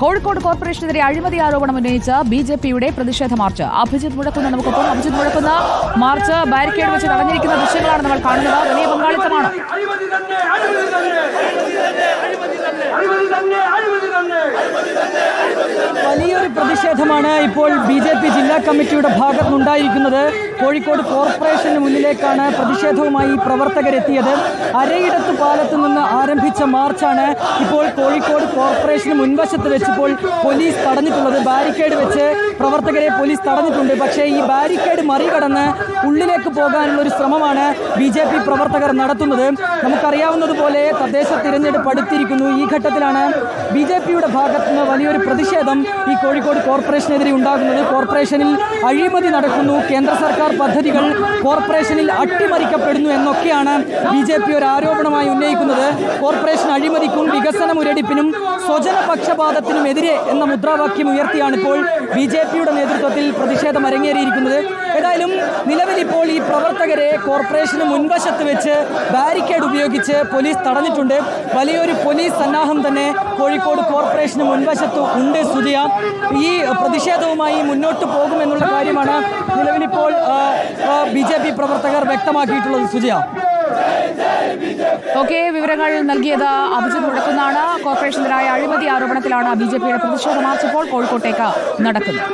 കോഴിക്കോട് കോർപ്പറേഷനെതിരെ അഴിമതി ആരോപണം ഉന്നയിച്ച ബി ജെ പിയുടെ പ്രതിഷേധ മാർച്ച്. അഭിജിത് മുഴക്കുന്ന നമുക്കൊപ്പം. അഭിജിത് മുഴക്കുന്ന. മാർച്ച് ബാരിക്കേഡ് വെച്ച് നടന്നിരിക്കുന്ന ദൃശ്യങ്ങളാണ് നമ്മൾ കാണുന്നത്. വലിയ പങ്കാളിത്തമാണ്. അഴിമതി തന്നെ അഴിമതി തന്നെ അഴിമതി തന്നെ അഴിമതി തന്നെ. വലിയൊരു പ്രതിഷേധമാണ് ഇപ്പോൾ ബി ജെ പി ജില്ലാ കമ്മിറ്റിയുടെ ഭാഗത്തുനിന്നുണ്ടായിരിക്കുന്നത്. കോഴിക്കോട് കോർപ്പറേഷന് മുന്നിലേക്കാണ് പ്രതിഷേധവുമായി പ്രവർത്തകരെത്തിയത്. അരയിടത്ത് പാലത്ത് നിന്ന് ആരംഭിച്ച മാർച്ചാണ് ഇപ്പോൾ കോഴിക്കോട് കോർപ്പറേഷന് മുൻവശത്ത് വെച്ചപ്പോൾ പോലീസ് തടഞ്ഞിട്ടുള്ളത്. ബാരിക്കേഡ് വെച്ച് പ്രവർത്തകരെ പോലീസ് തടഞ്ഞിട്ടുണ്ട്. പക്ഷേ ഈ ബാരിക്കേഡ് മറികടന്ന് ഉള്ളിലേക്ക് പോകാനുള്ള ഒരു ശ്രമമാണ് ബി ജെ പി പ്രവർത്തകർ നടത്തുന്നത്. നമുക്കറിയാവുന്നതുപോലെ തദ്ദേശ തിരഞ്ഞെടുപ്പ് അടുത്തിരിക്കുന്നു. ഈ ഘട്ടത്തിലാണ് ബി ജെ പിയുടെ ഭാഗത്തുനിന്ന് വലിയൊരു പ്രതിഷേധം ഈ കോഴിക്കോട് കോർപ്പറേഷനെതിരെ ഉണ്ടാകുന്നത്. കോർപ്പറേഷനിൽ അഴിമതി നടക്കുന്നു. കേന്ദ്ര സർക്കാർ പദ്ധതികൾ കോർപ്പറേഷനിൽ അട്ടിമറിക്കപ്പെടുന്നു എന്നൊക്കെയാണ് ബി ജെ പി ഒരു ആരോപണമായി ഉന്നയിക്കുന്നത്. കോർപ്പറേഷൻ അഴിമതിക്കും വികസന മുരടിപ്പിനും സ്വജന പക്ഷപാതത്തിനുമെതിരെ എന്ന മുദ്രാവാക്യം ഉയർത്തിയാണ് ഇപ്പോൾ ബി ജെ പിയുടെ നേതൃത്വത്തിൽ പ്രതിഷേധം അരങ്ങേറിയിരിക്കുന്നത്. ഏതായാലും നിലവിൽ ഇപ്പോൾ ഈ പ്രവർത്തകരെ കോർപ്പറേഷന് മുൻവശത്ത് വെച്ച് ബാരിക്കേഡ് ഉപയോഗിച്ച് പോലീസ് തടഞ്ഞിട്ടുണ്ട്. വലിയൊരു പോലീസ് സന്നാഹം തന്നെ കോഴിക്കോട് കോർപ്പറേഷന് മുൻവശത്ത് ഉണ്ട് സുജിയ ഈ പ്രതിഷേധവുമായി മുന്നോട്ട് പോകുമെന്നുള്ള കാര്യമാണ് നിലവിലിപ്പോൾ ബി പ്രവർത്തകർ വ്യക്തമാക്കിയിട്ടുള്ളത് സുജയ. ഓക്കെ വിവരങ്ങൾ നൽകിയത് അഭിജിത് മുഴക്കുന്നാണ് കോർപ്പറേഷനെതിരായ അഴിമതി ആരോപണത്തിലാണ് ബി ജെ പിയുടെ പ്രതിഷേധ മാർച്ച് ഇപ്പോൾ കോഴിക്കോട്ടേക്ക് നടക്കുന്നത്.